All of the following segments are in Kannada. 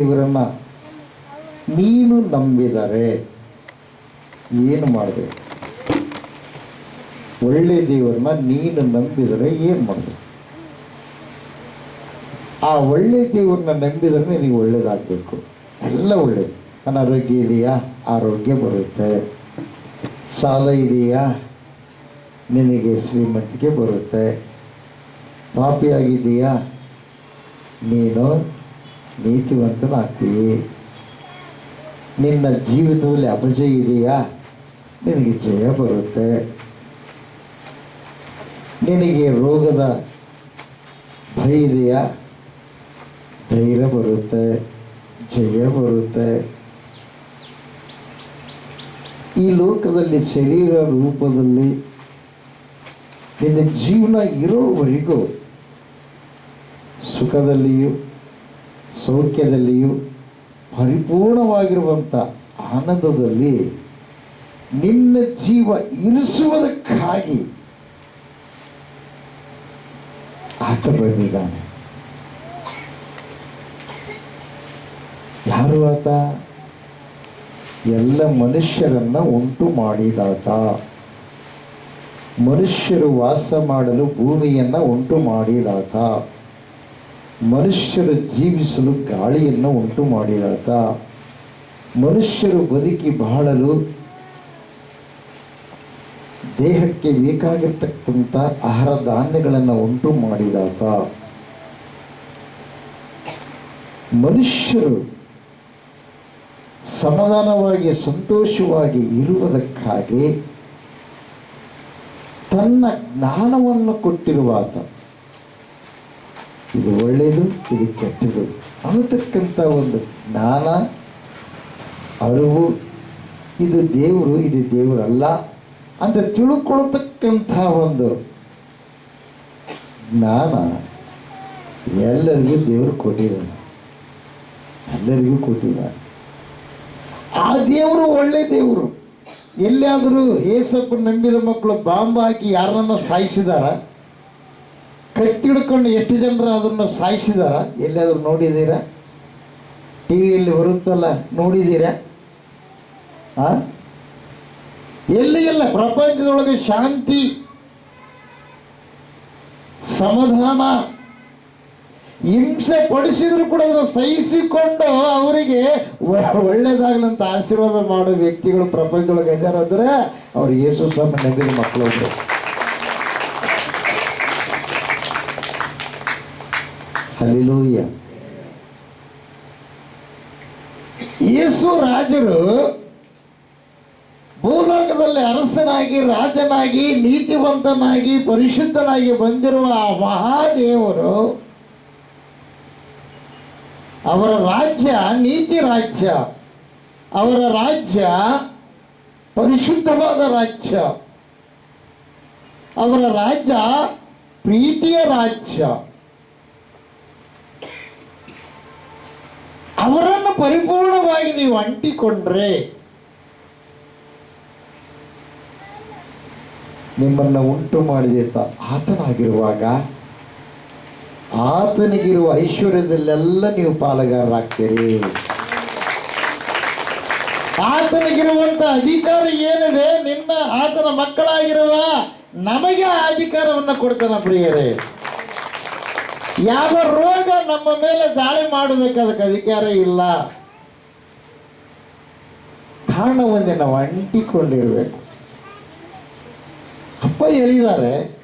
ಇವರನ್ನ ನೀನು ನಂಬಿದರೆ ಏನು ಮಾಡಬೇಕು ಒಳ್ಳೆ ದೇವರನ್ನ ನೀನು ನಂಬಿದರೆ ಏನು ಮಾಡಬೇಕು ಆ ಒಳ್ಳೆ ದೇವ್ರನ್ನ ನಂಬಿದರೆ ನಿನಗೆ ಒಳ್ಳೇದಾಗಬೇಕು. ಎಲ್ಲ ಒಳ್ಳೇದು. ಅನಾರೋಗ್ಯ ಇದೆಯಾ? ಆರೋಗ್ಯ ಬರುತ್ತೆ. ಸಾಲ ಇದೆಯಾ? ನಿನಗೆ ಶ್ರೀಮಂತಿಕೆ ಬರುತ್ತೆ. ಪಾಪಿಯಾಗಿದೆಯಾ ನೀನು ನೀತಿವಂತನಾಗ್ತೀವಿ ನಿನ್ನ ಜೀವಿತದಲ್ಲಿ ಅಪಜಯ ಇದೆಯಾ? ನಿನಗೆ ಜಯ ಬರುತ್ತೆ. ನಿನಗೆ ರೋಗದ ಭಯ ಇದೆಯಾ? ಧೈರ್ಯ ಬರುತ್ತೆ, ಜಯ ಬರುತ್ತೆ. ಈ ಲೋಕದಲ್ಲಿ ಶರೀರ ರೂಪದಲ್ಲಿ ನಿನ್ನ ಜೀವನ ಇರೋವರೆಗೂ ಸುಖದಲ್ಲಿಯೂ ಸೌಖ್ಯದಲ್ಲಿಯೂ ಪರಿಪೂರ್ಣವಾಗಿರುವಂಥ ಆನಂದದಲ್ಲಿ ನಿನ್ನ ಜೀವ ಇರಿಸುವುದಕ್ಕಾಗಿ ಆತ ಬಂದಿದ್ದಾನೆ. ಯಾರು ಆತ? ಎಲ್ಲ ಮನುಷ್ಯರನ್ನ ಉಂಟು ಮಾಡಿದಾತ. ಮನುಷ್ಯರು ವಾಸ ಮಾಡಲು ಭೂಮಿಯನ್ನ ಉಂಟು ಮಾಡಿದಾತ. ಮನುಷ್ಯರು ಜೀವಿಸಲು ಗಾಳಿಯನ್ನು ಉಂಟು ಮಾಡಿದಾತ ಮನುಷ್ಯರು ಬದುಕಿ ಬಾಳಲು ದೇಹಕ್ಕೆ ಬೇಕಾಗಿರ್ತಕ್ಕಂಥ ಆಹಾರ ಧಾನ್ಯಗಳನ್ನು ಉಂಟು ಮಾಡಿದಾತ ಮನುಷ್ಯರು ಸಮಾಧಾನವಾಗಿ ಸಂತೋಷವಾಗಿ ಇರುವುದಕ್ಕಾಗಿ ತನ್ನ ಜ್ಞಾನವನ್ನು ಕೊಟ್ಟಿರುವ ಆತ ಇದು ಒಳ್ಳೆಯದು ಇದು ಕೆಟ್ಟದು. ಅನ್ನತಕ್ಕಂಥ ಒಂದು ಜ್ಞಾನ, ಅರಿವು, ಇದು ದೇವರು, ಇದು ದೇವರಲ್ಲ ಅಂತ ತಿಳ್ಕೊಳ್ತಕ್ಕಂಥ ಒಂದು ಜ್ಞಾನ ಎಲ್ಲರಿಗೂ ದೇವರು ಕೊಟ್ಟಿದ್ದಾನೆ ಎಲ್ಲರಿಗೂ ಕೊಟ್ಟಿದ್ದಾನೆ ಆ ದೇವರು ಒಳ್ಳೆ ದೇವರು. ಎಲ್ಲಿಯಾದರೂ ಏಸಪ್ಪು ನಂಬಿದ ಮಕ್ಕಳು ಬಾಂಬ್ ಹಾಕಿ ಯಾರನ್ನ ಸಾಯಿಸಿದಾರ? ಕತ್ತಿ ಹಿಡ್ಕೊಂಡು ಎಷ್ಟು ಜನರು ಅದನ್ನು ಸಾಯಿಸಿದಾರ? ಎಲ್ಲಾದರೂ ನೋಡಿದ್ದೀರಾ? ಟಿ ವಿಯಲ್ಲಿ ಬರುತ್ತಲ್ಲ, ನೋಡಿದ್ದೀರಾ? ಹಾಂ ಎಲ್ಲಿ ಎಲ್ಲ ಪ್ರಪಂಚದೊಳಗೆ ಶಾಂತಿ, ಸಮಾಧಾನ, ಹಿಂಸೆ ಪಡಿಸಿದ್ರು ಕೂಡ ಅದನ್ನು ಸಹಿಸಿಕೊಂಡು ಅವರಿಗೆ ಒಳ್ಳೇದಾಗ್ಲಂತ ಆಶೀರ್ವಾದ ಮಾಡೋ ವ್ಯಕ್ತಿಗಳು ಪ್ರಪಂಚದೊಳಗೆ ಇದ್ದಾರೆ ಅಂದರೆ ಅವ್ರು ಯೇಸು ನಂಬಿದ ಮಕ್ಕಳು ಹಲ್ಲೆಲೂಯ. ಯೇಸು ರಾಜರು ಭೂಲೋಕದಲ್ಲಿ ಅರಸನಾಗಿ, ರಾಜನಾಗಿ, ನೀತಿವಂತನಾಗಿ, ಪರಿಶುದ್ಧನಾಗಿ ಬಂದಿರುವ ಆ ಮಹಾದೇವರು ಅವರ ರಾಜ್ಯ, ನೀತಿ ರಾಜ್ಯ, ಅವರ ರಾಜ್ಯ ಪರಿಶುದ್ಧವಾದ ರಾಜ್ಯ, ಅವರ ರಾಜ್ಯ ಪ್ರೀತಿಯ ರಾಜ್ಯ. ಅವರನ್ನು ಪರಿಪೂರ್ಣವಾಗಿ ನೀವು ಅಂಟಿಕೊಂಡ್ರೆ ನಿಮ್ಮನ್ನ ಉಂಟು ಮಾಡಿದ ಆತನಾಗಿರುವಾಗ ಆತನಿಗಿರುವ ಐಶ್ವರ್ಯದಲ್ಲೆಲ್ಲ ನೀವು ಪಾಲುಗಾರರಾಗ್ತೀರಿ. ಆತನಿಗಿರುವಂತ ಅಧಿಕಾರ ಏನಿದೆ, ನಿನ್ನ ಆತನ ಮಕ್ಕಳಾಗಿರುವ ನಮಗೆ ಆ ಅಧಿಕಾರವನ್ನು ಕೊಡ್ತಾನ ಪ್ರಿಯರೇ. ಯಾವ ರೋಗ ನಮ್ಮ ಮೇಲೆ ದಾಳಿ ಮಾಡೋದಕ್ಕೆ ಅದಕ್ಕೆ ಅಧಿಕಾರ ಇಲ್ಲ. ಕಾರಣ ಒಂದೇ ನಾವು ಅಂಟಿಕೊಂಡಿರ್ಬೇಕು. ಅಪ್ಪ ಹೇಳಿದ್ದಾರೆ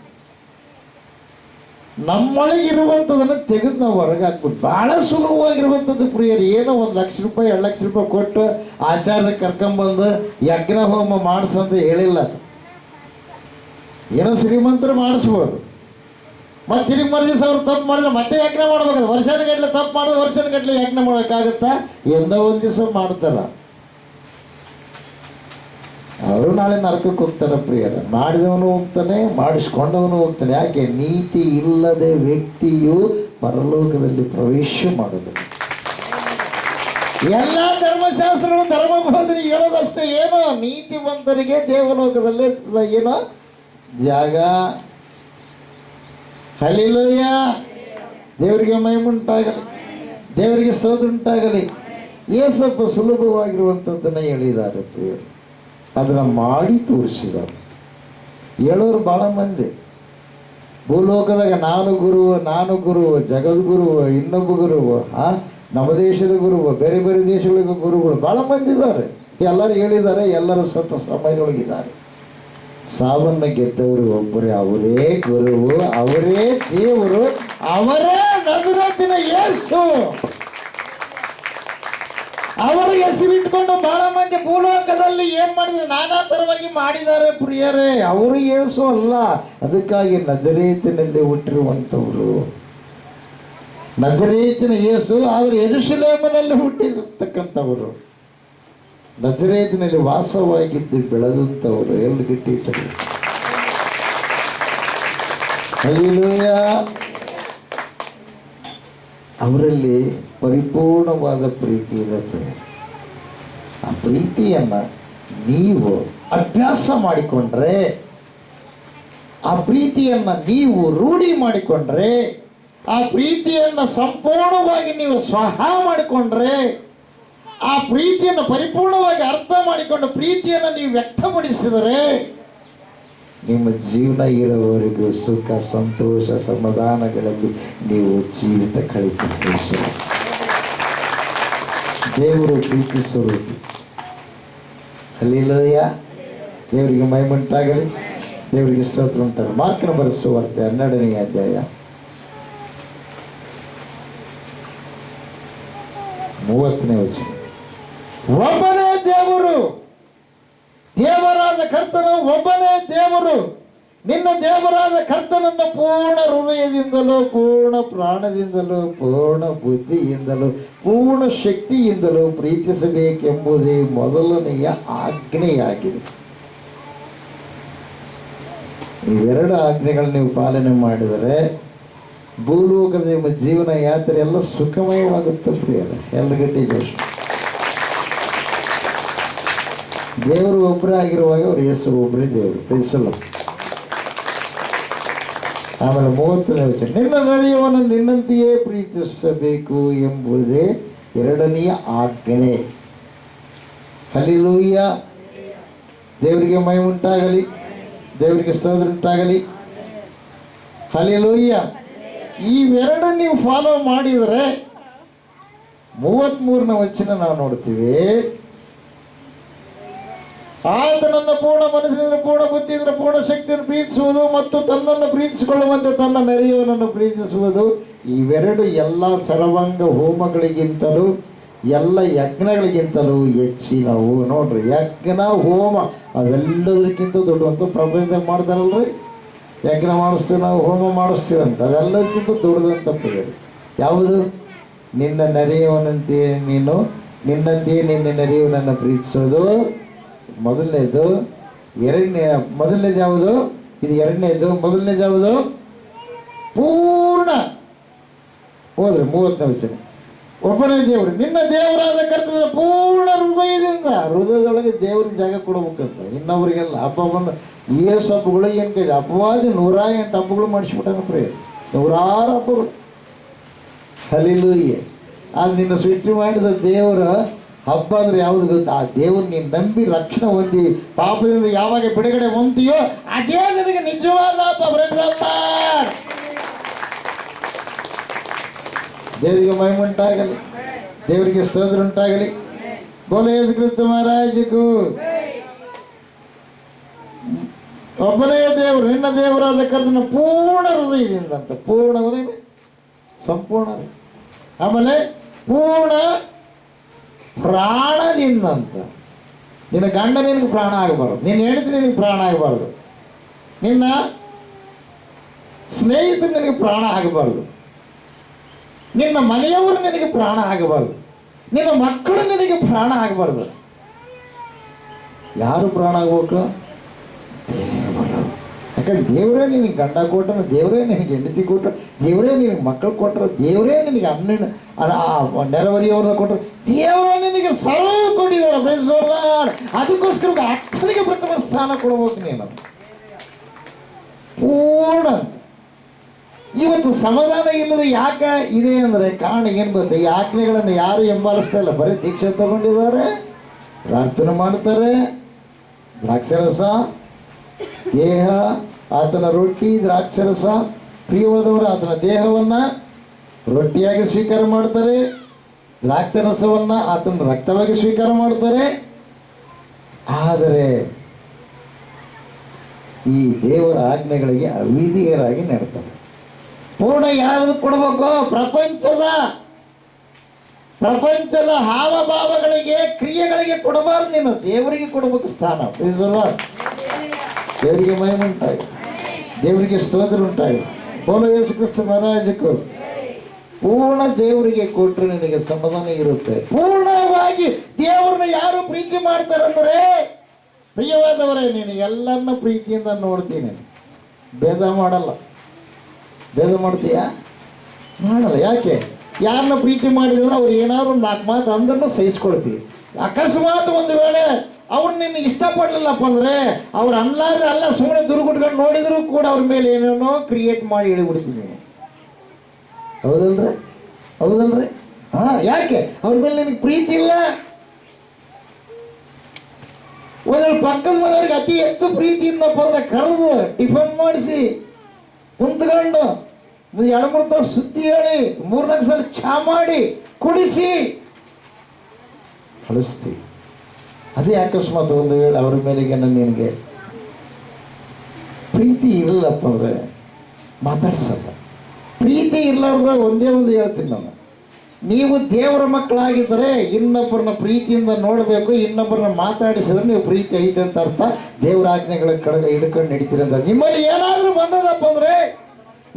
ನಮ್ಮೊಳಗಿರುವಂಥದ್ದನ್ನು ತೆಗೆದು ನಾವು ಹೊರಗೆ ಭಾಳ ಸುಲಭವಾಗಿರುವಂಥದ್ದು ಪ್ರಿಯರು, ಏನೋ ಒಂದು ಲಕ್ಷ ರೂಪಾಯಿ, ಎರಡು ಲಕ್ಷ ರೂಪಾಯಿ ಕೊಟ್ಟು ಆಚಾರ್ಯ ಕರ್ಕೊಂಬಂದು ಯಜ್ಞ ಹೋಮ ಮಾಡಿಸಂತ ಹೇಳಿಲ್ಲ. ಏನೋ ಶ್ರೀಮಂತರು ಮಾಡಿಸ್ಬೋದು. ಮತ್ತೆ ತಿರುಗಿ ಮರು ದಿವಸ ಅವ್ರು ತಪ್ಪು ಮಾಡಿದ್ರೆ ಮತ್ತೆ ಯಜ್ಞ ಮಾಡ್ಬೇಕಾದ್ರೆ ವರ್ಷಗಟ್ಟಲೆ ತಪ್ಪು ಮಾಡಿದ್ರೆ ವರ್ಷಗಟ್ಟಲೆ ಯಜ್ಞ ಮಾಡೋಕ್ಕಾಗುತ್ತಾ? ಎಂದೋ ಒಂದು ದಿವಸ ಮಾಡ್ತಾರ. ಅವರು ನಾಳೆ ನರಕಕ್ಕೆ ಹೋಗ್ತಾರೆ ಪ್ರಿಯರ. ಮಾಡಿದವನು ಹೋಗ್ತಾನೆ, ಮಾಡಿಸ್ಕೊಂಡವನು ಹೋಗ್ತಾನೆ. ಯಾಕೆ? ನೀತಿ ಇಲ್ಲದೆ ವ್ಯಕ್ತಿಯು ಪರಲೋಕದಲ್ಲಿ ಪ್ರವೇಶ ಮಾಡುವುದಿಲ್ಲ ಎಲ್ಲ ಧರ್ಮಶಾಸ್ತ್ರಗಳು ಧರ್ಮ ಬೋಧನೆ ಹೇಳೋದಷ್ಟೇ. ಏನೋ ನೀತಿವಂತರಿಗೆ ದೇವಲೋಕದಲ್ಲಿ ಏನೋ ಜಾಗ ಹಲಿಲೋಯ ದೇವರಿಗೆ ಮಹಿಮುಂಟಾಗಲಿ ದೇವರಿಗೆ ಸದುಂಟಾಗಲಿ. ಉಂಟಾಗಲಿ ಸ್ವಲ್ಪ ಸುಲಭವಾಗಿರುವಂಥದ್ದನ್ನು ಹೇಳಿದ್ದಾರೆ ಪ್ರಿಯರು ಅದನ್ನು ಮಾಡಿ ತೋರಿಸಿದ್ದಾರೆ. ಹೇಳೋರು ಭಾಳ ಮಂದಿ. ಭೂಲೋಕದಾಗ ನಾನು ಗುರು ನಾನು ಗುರು ಜಗದ್ಗುರು ಇನ್ನೊಬ್ಬ ಗುರು ಆ, ನಮ್ಮ ದೇಶದ ಗುರು ಬೇರೆ ಬೇರೆ ದೇಶಗಳಿಗೂ ಗುರುಗಳು ಭಾಳ ಮಂದಿ ಇದ್ದಾರೆ. ಎಲ್ಲರೂ ಹೇಳಿದ್ದಾರೆ, ಎಲ್ಲರೂ ಸತ್ತ ಸಮಯದೊಳಗಿದ್ದಾರೆ. ಸಾವನ್ನ ಗೆದ್ದವರು ಒಬ್ಬರೇ, ಅವರೇ ಗುರುವು, ಅವರೇ ದೇವರು, ಅವರೇ ನಗರತಿನ ಯೇಸು. ಅವರ ಹೆಸರಿಟ್ಕೊಂಡು ಬಹಳ ಮಂದಿ ಭೂಲೋಕದಲ್ಲಿ ಏನ್ ಮಾಡಿದ್ರು? ನಾನಾ ತರವಾಗಿ ಮಾಡಿದ್ದಾರೆ ಪ್ರಿಯರೇ. ಅವರು ಯೇಸು ಅಲ್ಲ. ಅದಕ್ಕಾಗಿ ನಜರೇತಿನಲ್ಲಿ ಹುಟ್ಟಿರುವಂಥವ್ರು. ನಗರೀತಿನ ಯೇಸು ಆದರೆ ಎರುಶಲೇಮನಲ್ಲಿ ಹುಟ್ಟಿರ್ತಕ್ಕಂಥವರು. ನಜರೇತಿನಲ್ಲಿ ವಾಸವಾಗಿದ್ದು ಬೆಳೆದಂಥವರು ಎಲ್ಲಿ ಹಲ್ಲೆಲೂಯಾ. ಅವರಲ್ಲಿ ಪರಿಪೂರ್ಣವಾದ ಪ್ರೀತಿ ಇರುತ್ತೆ ಆ ಪ್ರೀತಿಯನ್ನ ನೀವು ಅಭ್ಯಾಸ ಮಾಡಿಕೊಂಡ್ರೆ, ಆ ಪ್ರೀತಿಯನ್ನ ನೀವು ರೂಢಿ ಮಾಡಿಕೊಂಡ್ರೆ, ಆ ಪ್ರೀತಿಯನ್ನ ಸಂಪೂರ್ಣವಾಗಿ ನೀವು ಸ್ವಹ ಮಾಡಿಕೊಂಡ್ರೆ ಆ ಪ್ರೀತಿಯನ್ನು ಪರಿಪೂರ್ಣವಾಗಿ ಅರ್ಥ ಮಾಡಿಕೊಂಡು ಪ್ರೀತಿಯನ್ನು ನೀವು ವ್ಯಕ್ತಪಡಿಸಿದರೆ ನಿಮ್ಮ ಜೀವನ ಇರೋವರೆಗೂ ಸುಖ, ಸಂತೋಷ, ಸಮಾಧಾನಗಳಲ್ಲಿ ನೀವು ಜೀವಿತ ಕಳೆದು. ದೇವರು ಪ್ರೀತಿಸುವುದು. ಅಲ್ಲಿಲ್ಲದಯ್ಯ ದೇವರಿಗೆ ಮೈಮುಂಟಾಗಲಿ. ದೇವರಿಗೆ ಸ್ತೋತ್ರ ಉಂಟಾಗಲಿ. ಮಾತ್ರ ಬರೆಸುವಂತೆ ಹನ್ನೆರಡನೇ ಅಧ್ಯಾಯ. ಮೂವತ್ತನೇ ವಚನ. ಒಬ್ಬನೇ ದೇವರು. ದೇವರಾದ ಕರ್ತನು ಒಬ್ಬನೇ ದೇವರು. ನಿನ್ನ ದೇವರಾದ ಕರ್ತನನ್ನು ಪೂರ್ಣ ಹೃದಯದಿಂದಲೂ, ಪೂರ್ಣ ಪ್ರಾಣದಿಂದಲೂ, ಪೂರ್ಣ ಬುದ್ಧಿಯಿಂದಲೂ, ಪೂರ್ಣ ಶಕ್ತಿಯಿಂದಲೂ ಪ್ರೀತಿಸಬೇಕೆಂಬುದೇ ಮೊದಲನೆಯ ಆಜ್ಞೆಯಾಗಿದೆ. ಇವೆರಡು ಆಜ್ಞೆಗಳು ನೀವು ಪಾಲನೆ ಮಾಡಿದರೆ ಭೂಲೋಕದ ಜೀವನ ಯಾತ್ರೆ ಎಲ್ಲ ಸುಖಮಯವಾಗುತ್ತೆ ಎಲ್ಲ ಗಟ್ಟಿ ಜೋಶ್. ದೇವರು ಒಬ್ಬರೇ ಆಗಿರುವಾಗ ಅವ್ರ ಹೆಸರು ಒಬ್ಬರೇ ದೇವರು. ಪ್ರಿನ್ಸಲ್ ಆಮೇಲೆ ಮೂವತ್ತನೇ ವಚನ. ನಿನ್ನ ನಡೆಯವನ್ನು ನಿನ್ನಂತೆಯೇ ಪ್ರೀತಿಸಬೇಕು ಎಂಬುದೇ ಎರಡನೆಯ ಆಜ್ಞೆ. ಹಲಿಲೂಯ್ಯ ದೇವರಿಗೆ ಮೈ ಉಂಟಾಗಲಿ. ದೇವರಿಗೆ ಸ್ತೋತ್ರ ಉಂಟಾಗಲಿ. ಹಲಿಲೂಯ್ಯ ಇವೆರಡು ನೀವು ಫಾಲೋ ಮಾಡಿದರೆ ಮೂವತ್ತ್ಮೂರನೇ ವಚನ ನಾವು ನೋಡ್ತೀವಿ. ಆತನನ್ನು ಪೂರ್ಣ ಮನಸ್ಸಿನಿಂದ, ಪೂರ್ಣ ಬುದ್ಧಿಯಿಂದ, ಪೂರ್ಣ ಶಕ್ತಿಯನ್ನು ಪ್ರೀತಿಸುವುದು ಮತ್ತು ತನ್ನನ್ನು ಪ್ರೀತಿಸಿಕೊಳ್ಳುವಂತೆ ತನ್ನ ನೆರೆಯವನನ್ನು ಪ್ರೀತಿಸುವುದು ಇವೆರಡು ಎಲ್ಲ ಸರ್ವಾಂಗ ಹೋಮಗಳಿಗಿಂತಲೂ, ಎಲ್ಲ ಯಜ್ಞಗಳಿಗಿಂತಲೂ ಹೆಚ್ಚಿನವು. ನೋಡ್ರಿ, ಯಜ್ಞ, ಹೋಮ ಅವೆಲ್ಲದಕ್ಕಿಂತ ದೊಡ್ಡವಂತ ಪ್ರಪಂಚದಾಗ ಮಾಡ್ತಾರಲ್ರಿ? ಯಜ್ಞ ಮಾಡಿಸ್ತೀವಿ ನಾವು, ಹೋಮ ಮಾಡಿಸ್ತೀವಿ ಅಂತ. ಅದೆಲ್ಲದಕ್ಕಿಂತ ದೊಡ್ಡದಂತ ಪದವಿ ಯಾವುದು? ನಿನ್ನ ನೆರೆಯವನಂತೆಯೇ ನೀನು, ನಿನ್ನಂತೆಯೇ ನಿನ್ನ ನೆರೆಯವನನ್ನು ಪ್ರೀತಿಸೋದು. ಮೊದಲನೇದು, ಎರಡನೇ ಮೊದಲನೇ ಯಾವುದು? ಇದು ಎರಡನೇದು ಮೊದಲನೇ ಯಾವುದು? ಪೂರ್ಣ. ಹೋದ್ರೆ ಮೂವತ್ತನೇ ವಚನ. ಒಬ್ಬನೇ ದೇವರು, ನಿನ್ನ ದೇವರಾದ ಕರ್ತನ ಪೂರ್ಣ ಹೃದಯದಿಂದ, ಹೃದಯದೊಳಗೆ ದೇವ್ರಿಗೆ ಜಾಗ ಕೊಡ್ಬೇಕಂತ. ಇನ್ನೊಬ್ರಿಗೆಲ್ಲ ಹಬ್ಬ ಬಂದು ಏಸು ಹಬ್ಬಗಳು ಏನು ಕೈ ಹಬ್ಬವಾದ ನೂರ ಎಂಟು ಹಬ್ಬಗಳು ಮಾಡಿಸ್ಬಿಟ್ಟಾನ ಪ್ರೇ. ನೂರಾರು ಹಬ್ಬಗಳು. ಕಲೀಲು ಅದು ನಿನ್ನ ಸೃಷ್ಟಿ ಮಾಡಿದ ದೇವರ ಹಬ್ಬ ಅಂದ್ರೆ ಯಾವ್ದು ಗೊತ್ತಾ? ಆ ದೇವ್ರು ನೀನು ನಂಬಿ ರಕ್ಷಣೆ ಹೊಂದಿ, ಪಾಪದಿಂದ ಯಾವಾಗ ಬಿಡುಗಡೆ ಹೊಂದಿಯೋ ಅದೇ ನನಗೆ ನಿಜವಾದ ಹಬ್ಬ. ದೇವರಿಗೆ ಉಂಟಾಗಲಿ, ದೇವರಿಗೆ ಸ್ತೋತ್ರ ಉಂಟಾಗಲಿ. ಬೋಲೆ ಕೃತ ಮಹಾರಾಜಗೂ ಒಬ್ಬನೇ ದೇವರು, ನಿನ್ನ ದೇವರಾದ ಕರ್ತನ ಪೂರ್ಣ ಹೃದಯದಿಂದ ಅಂತ, ಪೂರ್ಣ ಹೃದಯ, ಸಂಪೂರ್ಣ ಆಮೇಲೆ ಪೂರ್ಣ ಪ್ರಾಣದಿಂದ ನಿನ್ನಂತ. ನಿನ್ನ ಗಂಡ ನಿನಗೆ ಪ್ರಾಣ ಆಗಬಾರ್ದು. ನಿನ್ನ ಹೆಂಡತಿ ನಿನಗೆ ಪ್ರಾಣ ಆಗಬಾರ್ದು. ನಿನ್ನ ಸ್ನೇಹಿತ ನಿನಗೆ ಪ್ರಾಣ ಆಗಬಾರ್ದು. ನಿನ್ನ ಮನೆಯವರು ನಿನಗೆ ಪ್ರಾಣ ಆಗಬಾರ್ದು. ನಿನ್ನ ಮಕ್ಕಳು ನಿನಗೆ ಪ್ರಾಣ ಆಗಬಾರ್ದು. ಯಾರು ಪ್ರಾಣ ಆಗ್ಬೇಕು? ಯಾಕಂದ್ರೆ ದೇವರೇ ನಿನಗೆ ಗಂಡ ಕೊಟ್ಟರೆ, ದೇವರೇ ನಿನಗೆ ಹೆಂಡತಿ ಕೊಟ್ಟರು, ದೇವರೇ ನಿನಗೆ ಮಕ್ಕಳು ಕೊಟ್ಟರು, ದೇವರೇ ನಿನಗೆ ಆ ನೆರವರಿಯವ್ರನ್ನ ಕೊಟ್ಟರು. ದೇವರೇ ನಿನಗೆ ಸರ್ವ ಕೊಟ್ಟಿದ್ದಾರೆ ಅದಕ್ಕೋಸ್ಕರ ಅಕ್ಷರಿಗೆ ಪ್ರಥಮ ಸ್ಥಾನ ಕೊಡ್ಬೇಕು ನೀನು. ಪೂರ್ಣ. ಇವತ್ತು ಸಮಾಧಾನ ಇಲ್ಲದೆ ಯಾಕೆ ಇದೆ ಅಂದರೆ ಕಾರಣ ಏನು ಬರುತ್ತೆ ಈ ಆಜ್ಞೆಗಳನ್ನು ಯಾರು ಹಿಂಬಾಲಿಸ್ತಾ ಇಲ್ಲ? ಬರೀ ದೀಕ್ಷೆ ತಗೊಂಡಿದ್ದಾರೆ, ಪ್ರಾರ್ಥನೆ ಮಾಡ್ತಾರೆ, ದ್ರಾಕ್ಷರಸ, ದೇಹ ಆತನ ರೊಟ್ಟಿ, ದ್ರಾಕ್ಷರಸ, ಪ್ರಿಯವಾದವರು ಆತನ ದೇಹವನ್ನು ರೊಟ್ಟಿಯಾಗಿ ಸ್ವೀಕಾರ ಮಾಡ್ತಾರೆ, ದ್ರಾಕ್ಷರಸವನ್ನು ಆತನ ರಕ್ತವಾಗಿ ಸ್ವೀಕಾರ ಮಾಡ್ತಾರೆ. ಆದರೆ ಈ ದೇವರ ಆಜ್ಞೆಗಳಿಗೆ ಅವಿಧಿಯರಾಗಿ ನಡ್ತಾರೆ ಪೂರ್ಣ ಯಾರು ಕೊಡಬೇಕು ಪ್ರಪಂಚದ ಪ್ರಪಂಚದ ಹಾವಭಾವಗಳಿಗೆ, ಕ್ರಿಯೆಗಳಿಗೆ ಕೊಡಬಾರ್ದು ನೀನು. ದೇವರಿಗೆ ಕೊಡಬೇಕು ಸ್ಥಾನ. ದೇವರಿಗೆ ಮಹಿಮೆ ದೇವರಿಗೆ ಸ್ತೋತ್ರ ಉಂಟಾಗಿ ಬೋಲು ಯೇಸು ಕ್ರಿಸ್ತ ಮಹಾರಾಜಕ್ಕೂ ಪೂರ್ಣ ದೇವರಿಗೆ ಕೊಟ್ಟರೆ ನಿನಗೆ ಸಮಾಧಾನ ಇರುತ್ತೆ. ಪೂರ್ಣವಾಗಿ ದೇವರನ್ನ ಯಾರು ಪ್ರೀತಿ ಮಾಡ್ತಾರಂದ್ರೆ, ಪ್ರಿಯವಾದವರೇ, ನೀನು ಎಲ್ಲರನ್ನ ಪ್ರೀತಿಯಿಂದ ನೋಡ್ತೀನಿ. ಭೇದ ಮಾಡಲ್ಲ. ಭೇದ ಮಾಡ್ತೀಯಾ? ಮಾಡಲ್ಲ. ಯಾಕೆ? ಯಾರನ್ನ ಪ್ರೀತಿ ಮಾಡಿದ್ರೆ ಅವ್ರು ಏನಾದ್ರು ಒಂದು ನಾಲ್ಕು ಮಾತು ಅಂದ್ರೂ ಸಹಿಸ್ಕೊಳ್ತೀವಿ. ಅಕಸ್ಮಾತ್ ಒಂದು ವೇಳೆ ಅವ್ರು ನಿನ್ನ ಇಷ್ಟಪಡಲಿಲ್ಲಪ್ಪ ಅಂದರೆ ಅವ್ರು ಅಲ್ಲಾದ್ರೆ ಅಲ್ಲ ಸುಮ್ಮನೆ ದುರ್ಗುಟ್ಕೊಂಡು ನೋಡಿದ್ರು ಕೂಡ ಅವ್ರ ಮೇಲೆ ಏನೇನೋ ಕ್ರಿಯೇಟ್ ಮಾಡಿ ಹೇಳಿಬಿಡ್ತೀನಿ. ಹೌದಲ್ರಿ? ಹೌದಲ್ರಿ? ಹಾಂ ಯಾಕೆ? ಅವ್ರ ಮೇಲೆ ನಿನಗೆ ಪ್ರೀತಿ ಇಲ್ಲ? ಒಂದೆರಡು ಪಕ್ಕದ ಮನೆಯವ್ರಿಗೆ ಅತಿ ಹೆಚ್ಚು ಪ್ರೀತಿಯಿಂದ ಬಂದ ಕರೆದು ಟಿಫನ್ ಮಾಡಿಸಿ ಕುಂತ್ಕೊಂಡು. ಎರಡು ಮೂರು ಸುದ್ದಿ ಹೇಳಿ. ಮೂರ್ನಾಲ್ಕು ಸಲ ಚಾ ಮಾಡಿ, ಕುಡಿಸಿ. ಕಳಿಸ್ತೀವಿ ಅದೇ ಅಕಸ್ಮಾತ್ ಒಂದು ವೇಳೆ ಅವ್ರ ಮೇಲೆಗೆ ನಿನಗೆ ಪ್ರೀತಿ ಇಲ್ಲಪ್ಪ ಅಂದ್ರೆ ಮಾತಾಡ್ಸಲ್ಲ. ಪ್ರೀತಿ ಇರ್ಲಾರ್ದ ಒಂದೇ ಒಂದು ಹೇಳ್ತೀನಿ ನಾನು. ನೀವು ದೇವರ ಮಕ್ಕಳಾಗಿದ್ದರೆ ಇನ್ನೊಬ್ಬರನ್ನ ಪ್ರೀತಿಯಿಂದ ನೋಡಬೇಕು, ಇನ್ನೊಬ್ಬರನ್ನ ಮಾತಾಡಿಸಿದ್ರೆ ನೀವು ಪ್ರೀತಿ ಐತೆ ಅಂತ ಅರ್ಥ. ದೇವರ ಆಜ್ಞೆಗಳ ಕಡೆಗೆ ಹಿಡ್ಕೊಂಡು ನಡೀತೀರಿ ಅಂತ. ನಿಮ್ಮಲ್ಲಿ ಏನಾದರೂ ಬಂದದಪ್ಪ ಅಂದರೆ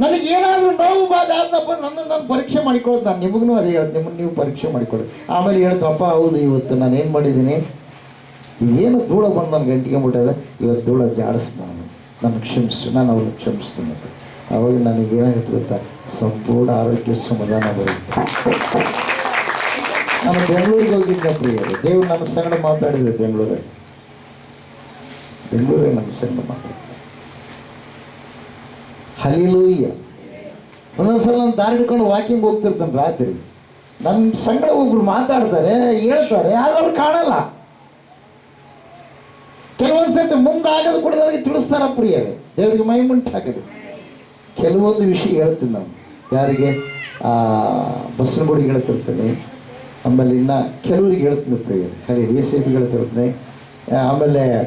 ನನಗೆ ಏನಾದರೂ ನೋವು ಬಾಧ ಆದಪ್ಪ ನನ್ನ ನಾನು ಪರೀಕ್ಷೆ ಮಾಡಿಕೊಳ್ಳೋದು, ನಾನು ನಿಮಗೂ ಅದೇ ಹೇಳ್ತೀನಿ, ನಿಮ್ಮನ್ನು ನೀವು ಪರೀಕ್ಷೆ ಮಾಡಿಕೊಳ್ಳಿ. ಆಮೇಲೆ ಹೇಳ್ತಪ್ಪ ಹೌದು, ಇವತ್ತು ನಾನು ಏನು ಮಾಡಿದ್ದೀನಿ? ಏನು ಧೂಳ ಬಂದು ನನ್ನ ಗಂಟಿಗೆ ಮುಟ್ಟಿದೆ ಇವತ್ತು ಧೂಳ ಜಾಡಿಸ್ ನಾನು ನನ್ನ ಕ್ಷಮಿಸು, ನಾನು ಅವ್ರನ್ನ ಕ್ಷಮಿಸ್ತೀನಿ. ಅವಾಗ ನನಗೆ ಏನಾಗುತ್ತೆ ಗೊತ್ತಾ? ಸಂಪೂರ್ಣ ಆರೋಗ್ಯ ಸಮಾಧಾನ ಬರುತ್ತೆ. ನಾನು ಬೆಂಗಳೂರಿಗೆ ಹೋಗಿದ್ದೆ ಪ್ರಿಯರು. ದೇವ್ರು ನನ್ನ ಸಂಗಡ ಮಾತಾಡಿದೆ ಬೆಂಗಳೂರಲ್ಲಿ. ಬೆಂಗಳೂರಿಗೆ ನಮ್ಮ ಸಂಗಡ ಮಾತಾಡಿದೆ ಹಲಿಲೂಯ್ಯ ಒಂದೊಂದ್ಸಲ ನಾನು ದಾರಿ ಹಿಡ್ಕೊಂಡು ವಾಕಿಂಗ್ ಹೋಗ್ತಿರ್ತಾನೆ ರಾತ್ರಿ. ನನ್ನ ಸಂಗಡ ಒಬ್ರು ಮಾತಾಡ್ತಾರೆ ಹೇಳ್ತಾರೆ ಆಗ ಅವ್ರು ಕಾಣಲ್ಲ. ಕೆಲವೊಂದು ಸತಿ ಮುಂದಾಗದು ಕೂಡ ನನಗೆ ತಿಳಿಸ್ತಾರ ಪ್ರಿಯರೇ. ದೇವರಿಗೆ ಮೈಮುಂಟು ಹಾಕಿದ್ರು. ಕೆಲವೊಂದು ವಿಷಯ ಹೇಳ್ತೀನಿ ನಾನು. ಯಾರಿಗೆ? ಬಸ್ಸನಗುಡಿಗೆ ಹೇಳ್ತಿರ್ತೀನಿ. ಆಮೇಲೆ ಇನ್ನು ಕೆಲವರಿಗೆ ಹೇಳ್ತೀನಿ ಪ್ರಿಯರೇ. ಹರಿ ಎ ಸಿ ಹೇಳ್ತಿರ್ತೀನಿ. ಆ, ಆಮೇಲೆ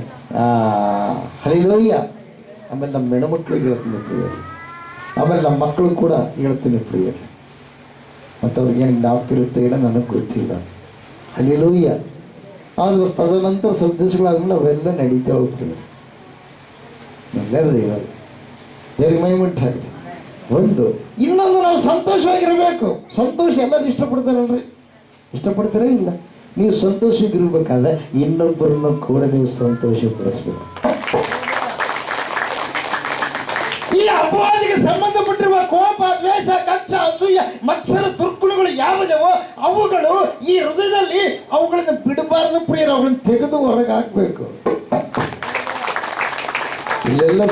ಹರಿಲೋಯ್ಯ. ಆಮೇಲೆ ನಮ್ಮ ಹೆಣ್ಮಕ್ಳಿಗೆ ಹೇಳ್ತೀನಿ ಪ್ರಿಯ ಆಮೇಲೆ ನಮ್ಮ ಮಕ್ಕಳು ಕೂಡ ಹೇಳ್ತೀನಿ ಪ್ರಿಯರೇ. ಮತ್ತು ಅವ್ರಿಗೆ ಏನು ಜ್ಞಾಪಕ ತಿರುತ್ತೆ ಏನೋ ನನಗೆ ಗೊತ್ತಿಲ್ಲ. ಹಲಿಲೂಯ್ಯ ಆದ್ರೆ ತದನಂತರ ಸ್ವಲ್ಪ ದಿವಸಗಳಾದ್ಮೇಲೆ ಅವೆಲ್ಲ ನಡೀತಾ ಹೋಗ್ತವೆ. ಎಲ್ಲರದು ಇರೋದು ಮೈ ಮುಟ್ಟಾಗಲಿ ಒಂದು, ಇನ್ನೊಂದು ನಾವು ಸಂತೋಷವಾಗಿರಬೇಕು. ಸಂತೋಷ ಎಲ್ಲರೂ ಇಷ್ಟಪಡ್ತಾರಲ್ರಿ? ಇಷ್ಟಪಡ್ತಾರೇ ಇಲ್ಲ? ನೀವು ಸಂತೋಷವಾಗಿರ್ಬೇಕಾದ್ರೆ ಇನ್ನೊಬ್ಬರನ್ನು ಕೂಡ ನೀವು ಸಂತೋಷಪಡಿಸ್ಬೇಕು ಕೋಪ, ದ್ವೇಷ ಕಚ್ಚ ಅಸೂಯ, ಮತ್ಸರ, ದುರ್ಗುಣಗಳು ಯಾವುದವೋ ಅವುಗಳು ಈ ಹೃದಯದಲ್ಲಿ ಅವುಗಳನ್ನು ಬಿಡಬಾರದು ಪ್ರಿಯರು, ಅವುಗಳನ್ನು ತೆಗೆದು ಹೊರಗೆ ಹಾಕಬೇಕು. ಇಲ್ಲೆಲ್ಲ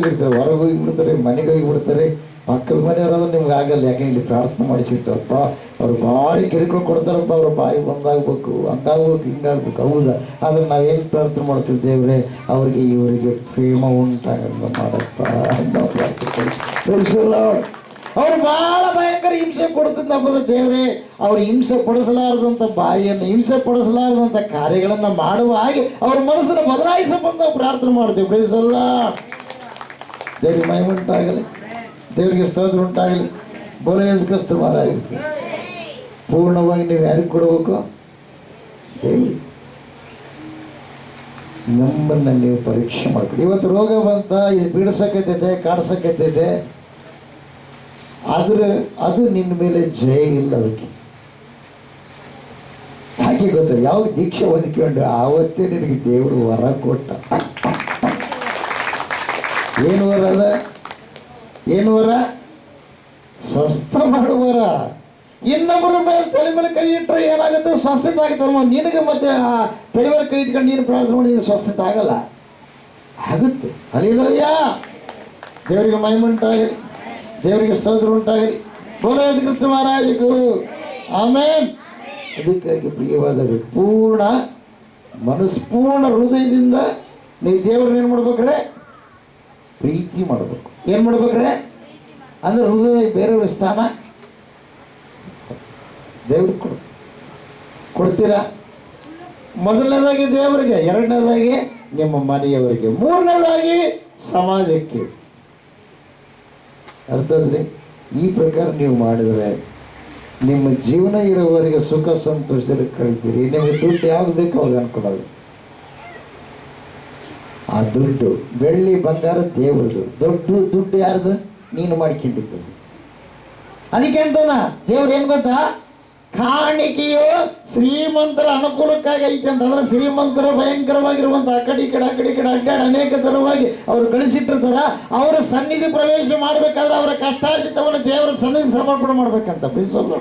ಇರುತ್ತೆ. ಹೊರಗೆ ಹೋಗಿ ಬಿಡ್ತಾರೆ, ಮನೆಗೆ ಹೋಗಿ ಬಿಡ್ತಾರೆ. ಪಕ್ಕದ ಮನೆಯವರಾದ್ರೆ ನಿಮ್ಗೆ ಆಗಲ್ಲ. ಯಾಕೆ ಇಲ್ಲಿ ಪ್ರಾರ್ಥನೆ ಮಾಡಿಸಿರ್ತಾರಪ್ಪ ಅವ್ರು ಭಾರಿ ಕಿರುಕುಳ ಕೊಡ್ತಾರಪ್ಪ. ಅವ್ರ ಬಾಯಿ ಬಂದಾಗಬೇಕು, ಹಂಗಾಗ್ಬೇಕು, ಹಿಂಗಾಗ್ಬೇಕು. ಹೌದಾ? ಆದ್ರೆ ನಾವೇನು ಪ್ರಾರ್ಥನೆ ದೇವ್ರೆ, ಅವ್ರಿಗೆ ಇವರಿಗೆ ಪ್ರೇಮ ಉಂಟಾಗಲ್ಲ ಮಾಡಪ್ಪ Lord. ಅವ್ರು ಬಹಳ ಭಯಂಕರ ಹಿಂಸೆ ಕೊಡ್ತಿದ್ದಪ್ಪ ದೇವ್ರೆ. ಅವ್ರು ಹಿಂಸೆ ಪಡಿಸಲಾರದಂಥ ಬಾಯಿಯನ್ನು, ಹಿಂಸೆ ಪಡಿಸಲಾರದಂಥ ಕಾರ್ಯಗಳನ್ನು ಮಾಡುವ ಹಾಗೆ ಅವ್ರ ಮನಸ್ಸನ್ನು ಬದಲಾಯಿಸಬಂದು ನಾವು ಪ್ರಾರ್ಥನೆ ಮಾಡ್ತೀವಿ. ಪ್ರೈಸಲ್ಲ ದೇವ್ರಿಗೆ ಮೈ ಉಂಟಾಗಲಿ. ದೇವರಿಗೆ ಸ್ತೋತ್ರ ಉಂಟಾಗಲಿ. ಬೋಲೆಯಸ್ ಕ್ರಿಸ್ತ ಮಾರಾಗಲಿ ಪೂರ್ಣವಾಗಿ ನೀವು ಯಾರಿಗೆ ಕೊಡಬೇಕು? ನಮ್ಮನ್ನ ನೀವು ಪರೀಕ್ಷೆ ಮಾಡ್ಕೊಳ್ಳಿ. ಇವತ್ತು ರೋಗ ಬಂತ, ಇದು ಬಿಡಿಸಕತ್ತೈತೆ ಕಾಡ್ಸಕತ್ತೈತೆ. ಆದ್ರೆ ಅದು ನಿನ್ನ ಮೇಲೆ ಜಯ ಇಲ್ಲ ಅದಕ್ಕೆ ಹಾಗೆ ಗೊತ್ತ? ಯಾವ ದೀಕ್ಷೆ ಹೊಂದ್ಕೊಂಡು ಆವತ್ತೇ ನಿನಗೆ ದೇವರು ವರ ಕೊಟ್ಟ. ಏನು ವರ ಅದ? ಏನು ವರ? ಸ್ವಸ್ಥ ಮಾಡುವರ ಇನ್ನೊಬ್ಬರ ಮೇಲೆ ತಲೆ ಮೇಲೆ ಕೈ ಇಟ್ಟರೆ ಏನಾಗುತ್ತೆ? ಸ್ವಸ್ಥತೆ ಆಗುತ್ತಲ್ವ ನಿನಗೆ ಮತ್ತೆ ಆ ತಲೆ ಮೇಲೆ ಕೈ ಇಟ್ಕೊಂಡು ನೀನು ಪ್ರಾರ್ಥನೆ ಮಾಡಿ ನೀನು ಸ್ವಸ್ಥತೆ ಆಗಲ್ಲ. ಆಗುತ್ತೆ. ಅಲ್ಲಿಲ್ಲಯ್ಯ ದೇವರಿಗೆ ಮೈಮುಂಟಾಗಲಿ ದೇವರಿಗೆ ಸ್ತೋತ್ರ ಉಂಟಾಗಲಿ ಬೋಲೋದ್ ಕೃಷ್ಣ ಆಮೇನ್. ಅದಕ್ಕಾಗಿ ಪ್ರಿಯವಾದರೆ ಪೂರ್ಣ ಮನಸ್ಪೂರ್ಣ ಹೃದಯದಿಂದ ನೀವು ದೇವ್ರನ್ನ ಏನು ಮಾಡ್ಬೇಕ್ರೆ? ಪ್ರೀತಿ ಮಾಡಬೇಕು. ಏನು ಮಾಡ್ಬೇಕ್ರೆ? ಅಂದ್ರೆ ಹೃದಯ ಬೇರೆಯವ್ರ ಸ್ಥಾನ ದೇವ್ರಿಗೆ ಕೊಡು. ಕೊಡ್ತೀರಾ? ಮೊದಲನೇದಾಗಿ ದೇವರಿಗೆ, ಎರಡನೇದಾಗಿ ನಿಮ್ಮ ಮನೆಯವರಿಗೆ, ಮೂರನೇದಾಗಿ ಸಮಾಜಕ್ಕೆ. ಅರ್ಥದ್ರಿ ಈ ಪ್ರಕಾರ ನೀವು ಮಾಡಿದರೆ ನಿಮ್ಮ ಜೀವನ ಇರೋವರೆಗೆ ಸುಖ ಸಂತೋಷದಲ್ಲಿ ಕಳಿತೀರಿ. ನಿಮಗೆ ದುಡ್ಡು ಯಾವ್ದು ಬೇಕು ಅವಾಗ ಅನ್ಕೊಡೋದು ಆ ದುಡ್ಡು, ಬೆಳ್ಳಿ ಬಂಗಾರ ದೇವ್ರದು. ದೊಡ್ಡ ದುಡ್ಡು ಯಾರ್ದು? ನೀನು ಮಾಡ್ಕೊಂಡಿದ್ದು. ಅದಕ್ಕೆ ಅಂತಾನ, ದೇವ್ರು ಏನ್ ಗೊತ್ತಾ ಕಾಣಿಕೆಯು ಶ್ರೀಮಂತರ ಅನುಕೂಲಕ್ಕಾಗಿ ಐತೆ ಅಂತಂದ್ರೆ ಶ್ರೀಮಂತರು ಭಯಂಕರವಾಗಿರುವಂತ ಆ ಕಡೆ ಈ ಕಡೆ ಆ ಅನೇಕ ತರವಾಗಿ ಅವರು ಗಳಿಸಿಟ್ಟಿರ್ತಾರ. ಅವರ ಸನ್ನಿಧಿ ಪ್ರವೇಶ ಮಾಡಬೇಕಾದ್ರೆ ಅವರ ಕಷ್ಟಾಚಿತವನ್ನು ದೇವರ ಸನ್ನಿಧಿ ಸಮರ್ಪಣೆ ಮಾಡ್ಬೇಕಂತ ಪ್ರಿನ್ಸಲ್ಲು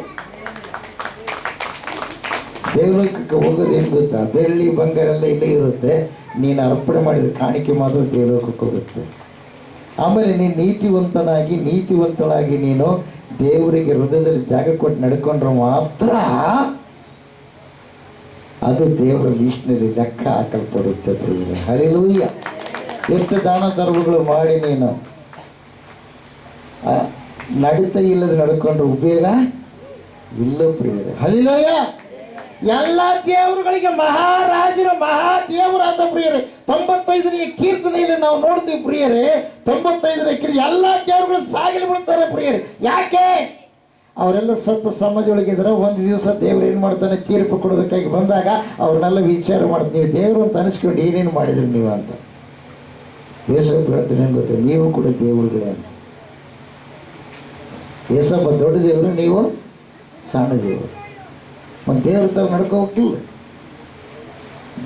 ಹೋಗೋದು ಏನು ಗೊತ್ತಾ? ಬೆಳ್ಳಿ, ಬಂಗಾರ ಎಲ್ಲ ಇಲ್ಲೇ ಇರುತ್ತೆ. ನೀನು ಅರ್ಪಣೆ ಮಾಡಿದ ಕಾಣಿಕೆ ಮಾತ್ರ ದೇವಲೋಕಕ್ಕೆ ಹೋಗುತ್ತೆ. ಆಮೇಲೆ ನೀನು ನೀತಿವಂತನಾಗಿ ನೀತಿವಂತನಾಗಿ ನೀನು ದೇವರಿಗೆ ಹೃದಯದಲ್ಲಿ ಜಾಗ ಕೊಟ್ಟು ನಡ್ಕೊಂಡ್ರೆ ಮಾತ್ರ ಅದು ದೇವರ ಲಿಸ್ಟ್ನಲ್ಲಿ ಲೆಕ್ಕ ಹಾಕಲ್ಪಡುತ್ತೆ ಹರಿಲೂಯ್ಯ ಎಷ್ಟು ದಾನ ಧರ್ಮಗಳು ಮಾಡಿ ನೀನು. ನಡೀತಾ ಇಲ್ಲದ ನಡ್ಕೊಂಡ್ರೆ ಉಪಯೋಗ ಇಲ್ಲ ಪ್ರಿಯರೇ. ಹಲಿಲೋಯ ಎಲ್ಲ ದೇವರುಗಳಿಗೆ ಮಹಾರಾಜರು ಮಹಾ ಅಂತ ಪ್ರಿಯರೇ, ತೊಂಬತ್ತೈದನೇ ಕೀರ್ತನೆಯಲ್ಲಿ ನಾವು ನೋಡ್ತೀವಿ ಪ್ರಿಯರೇ, ತೊಂಬತ್ತೈದನೇ ಕೀರ್ತಿ ಎಲ್ಲ ದೇವರುಗಳು ಸಾಗಿಲು ಬಿಡ್ತಾರೆ ಪ್ರಿಯರೇ. ಯಾಕೆ? ಅವರೆಲ್ಲ ಸತ್ತು ಸಮಾಜ ಇದ್ರೆ ಒಂದು ದಿವಸ ದೇವ್ರು ಏನು ಮಾಡ್ತಾನೆ? ತೀರ್ಪು ಕೊಡೋದಕ್ಕಾಗಿ ಬಂದಾಗ ಅವ್ರನ್ನೆಲ್ಲ ವಿಚಾರ ಮಾಡ್ತೀವಿ ದೇವರು ಅಂತ ಅನಿಸ್ಕೊಂಡು ಏನೇನು ಮಾಡಿದ್ರಿ ನೀವು ಅಂತ. ಹೇಳ್ತೀನಿ ಏನು ಗೊತ್ತಾ? ನೀವು ಕೂಡ ದೇವರುಗಳೇ ಅಂತ. ದೊಡ್ಡ ದೇವರು, ನೀವು ಸಣ್ಣ ದೇವರು. ಮತ್ತು ದೇವ್ರ ಥರ ನಡ್ಕೋಬೇಕಿಲ್ಲ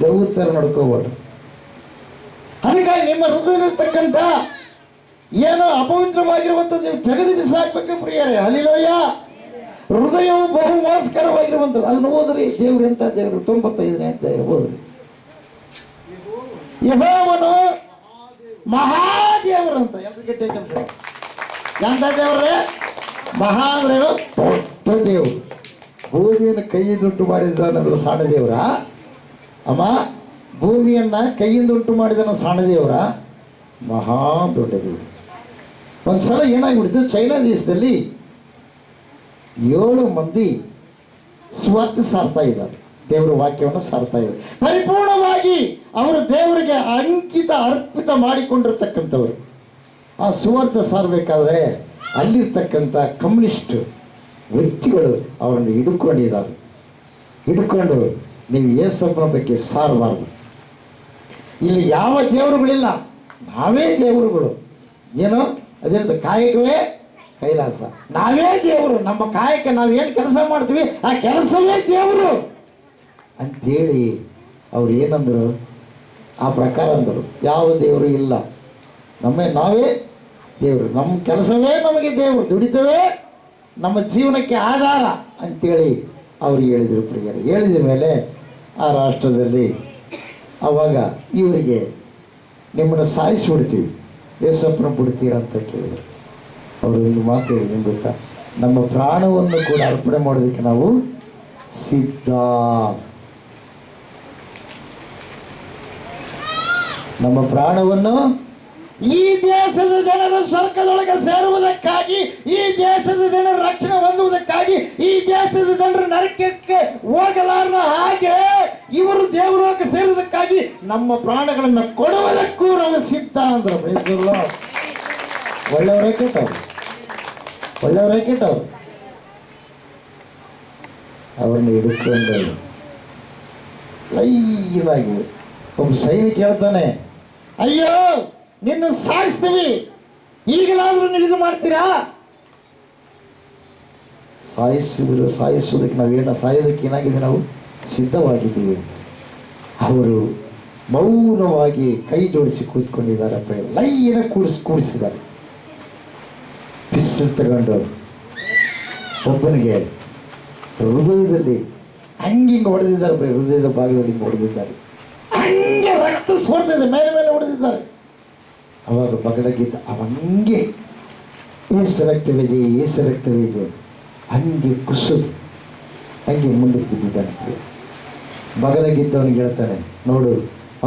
ದೇವ್ರ ಥರ ನಡ್ಕೋಬಾರ್ದು ಅದಕ್ಕಾಗಿ ನಿಮ್ಮ ಹೃದಯದಲ್ಲಿರ್ತಕ್ಕಂಥ ಏನೋ ಅಪವಿತ್ರವಾಗಿರುವಂಥದ್ದು ನೀವು ತೆಗೆದು ಬಿಸಾಕ್ಬೇಕು ಪ್ರಿಯರೇ. ಅಲಿಲೋಯ ಹೃದಯವು ಬಹು ಮೋಸ್ಕರವಾಗಿರುವಂಥದ್ದು ಅದನ್ನು ಓದ್ರಿ. ದೇವ್ರು ಎಂತ ದೇವರು? ತೊಂಬತ್ತೈದನೇ ಅಂತ ಓದ್ರಿ. ಯಹೋವನು ಮಹಾದೇವರಂತ. ಎಲ್ರು ಕೆಟ್ಟ ಎಂತ ದೇವ್ರೆ? ಮಹಾ ದೊಡ್ಡ ದೇವರು. ಭೂಮಿಯನ್ನು ಕೈಯಿಂದುಂಟು ಮಾಡಿದ್ದಾನಲ್ಲ ಸಣ್ಣ ದೇವರ ಅಮ್ಮ, ಭೂಮಿಯನ್ನ ಕೈಯಿಂದ ಉಂಟು ಮಾಡಿದನ ಸಣ್ಣ ದೇವರ ಮಹಾ ದೊಡ್ಡ ದೇವರು ಒಂದ್ಸಲ ಏನಾಗ್ಬಿಡ್ತು? ಚೈನಾ ದೇಶದಲ್ಲಿ ಏಳು ಮಂದಿ ಸ್ವಾರ್ಥ ಸಾರ್ತಾ ಇದ್ದಾರೆ. ದೇವರ ವಾಕ್ಯವನ್ನು ಸಾರ್ತಾ ಇದ್ದಾರೆ. ಪರಿಪೂರ್ಣವಾಗಿ ಅವರು ದೇವರಿಗೆ ಅಂಕಿತ ಅರ್ಪಿತ ಮಾಡಿಕೊಂಡಿರ್ತಕ್ಕಂಥವ್ರು. ಆ ಸುವಾರ್ಥ ಸಾರಬೇಕಾದ್ರೆ ಅಲ್ಲಿರ್ತಕ್ಕಂಥ ಕಮ್ಯುನಿಸ್ಟ್ ವ್ಯಕ್ತಿಗಳು ಅವರನ್ನು ಹಿಡ್ಕೊಂಡಿದ್ದಾರೆ. ಹಿಡ್ಕೊಂಡು ನೀವು ಏಸಪ್ಪನ ಬಗ್ಗೆ ಸಾರಬಾರ್ದು. ಇಲ್ಲಿ ಯಾವ ದೇವರುಗಳಿಲ್ಲ? ನಾವೇ ದೇವರುಗಳು. ಏನು? ಅದೆಂತ ಕಾಯಕವೇ? ಕೈಲಾಸ. ನಾವೇ ದೇವರು. ನಮ್ಮ ಕಾಯಕ ನಾವೇನು ಕೆಲಸ ಮಾಡ್ತೀವಿ? ಆ ಕೆಲಸವೇ ದೇವರು. ಅಂತೇಳಿ ಅವ್ರು ಏನಂದರು? ಆ ಪ್ರಕಾರ ಅಂದರು. ಯಾವ ದೇವರು ಇಲ್ಲ. ನಮ್ಮ ನಾವೇ ದೇವರು. ನಮ್ಮ ಕೆಲಸವೇ ನಮಗೆ ದೇವರು. ದುಡಿತವೇ ನಮ್ಮ ಜೀವನಕ್ಕೆ ಆಧಾರ ಅಂತೇಳಿ ಅವ್ರು ಹೇಳಿದರು ಪ್ರಿಯರು. ಹೇಳಿದ ಮೇಲೆ ಆ ರಾಷ್ಟ್ರದಲ್ಲಿ ಆವಾಗ ಇವರಿಗೆ ನಿಮ್ಮನ್ನು ಸಾಯಿಸಿಬಿಡ್ತೀವಿ. ಯೇಸಪ್ಪನ ಬಿಡ್ತೀರಾ ಅಂತ ಕೇಳಿದರು. ಅವರು ಒಂದು ಮಾತು ಹೇಳಿದ್ರು ಗೊತ್ತಾ ನಮ್ಮ ಪ್ರಾಣವನ್ನು ಕೂಡ ಅರ್ಪಣೆ ಮಾಡೋದಕ್ಕೆ ನಾವು ಸಿದ್ಧ. ನಮ್ಮ ಪ್ರಾಣವನ್ನು ಈ ದೇಶದ ಜನರ ಸ್ವರ್ಗದೊಳಗೆ ಸೇರುವುದಕ್ಕಾಗಿ ಈ ದೇಶದ ಜನರು ನರಕಕ್ಕೆ ಹೋಗಲಾರದ ಹಾಗೆ ಇವರು ದೇವರೋಗ ಸೇರುವುದಕ್ಕಾಗಿ ನಮ್ಮ ಪ್ರಾಣಗಳನ್ನ ಕೊಡುವುದಕ್ಕೂ ನಾವು ಸಿದ್ಧ ಅಂದ್ರೆ ಬೇಸಲ್ಲ ಒಳ್ಳೆಯವರೇ ಕೆಟ್ಟವ್ರು. ಒಳ್ಳೆಯವರೇ ಕೆಟ್ಟವ್ರು. ಅವ್ರನ್ನ ಹಿಡ್ಕೊಂಡು ಲೈವಾಗಿ ಒಬ್ಬ ಸೈನಿಕ ಹೇಳ್ತಾನೆ, ಅಯ್ಯೋ ನಿನ್ನ ಸಾಯಿಸ್ತೀವಿ. ಈಗಲಾದರೂ ಇದು ಮಾಡ್ತೀರಾ? ಸಾಯಿಸಿದ್ರು ಸಾಯಿಸೋದಕ್ಕೆ ನಾವೇನ ಸಾಯೋದಕ್ಕೆ ಏನಾಗಿದೆ ನಾವು ಸಿದ್ಧವಾಗಿದ್ದೀವಿ. ಅವರು ಮೌನವಾಗಿ ಕೈ ಜೋಡಿಸಿ ಕೂತ್ಕೊಂಡಿದ್ದಾರೆ ಲೈನ ಕೂಡಿಸಿ ಕೂಡಿಸಿದ್ದಾರೆ. ಬಿಸಿಲು ತಗೊಂಡು ಒಬ್ಬನಿಗೆ ಹೃದಯದಲ್ಲಿ ಹಂಗಿಂಗೆ ಹೊಡೆದಿದ್ದಾರೆ, ಬರೀ ಹೃದಯದ ಭಾಗದಲ್ಲಿ ಹೊಡೆದಿದ್ದಾರೆ. ಹಂಗೆ ರಕ್ತ ಸ್ವರ್ಣದ ಮೇಲೆ ಮೇಲೆ ಹೊಡೆದಿದ್ದಾರೆ. ಅವಾಗ ಬಗಲಗಿದ್ದ ಅವಂಗೆ ಏಸು ರಕ್ತವಿದೆ ಏಸು ರಕ್ತವಿದೆ ಹಂಗೆ ಕುಸಿದು ಹಂಗೆ ಮುಂದಕ್ಕೆ ಬಿದ್ದಿದ್ದಾನೆ ಬಗಲಾಗಿದ್ದವನಿಗೆ ಹೇಳ್ತಾನೆ, ನೋಡು,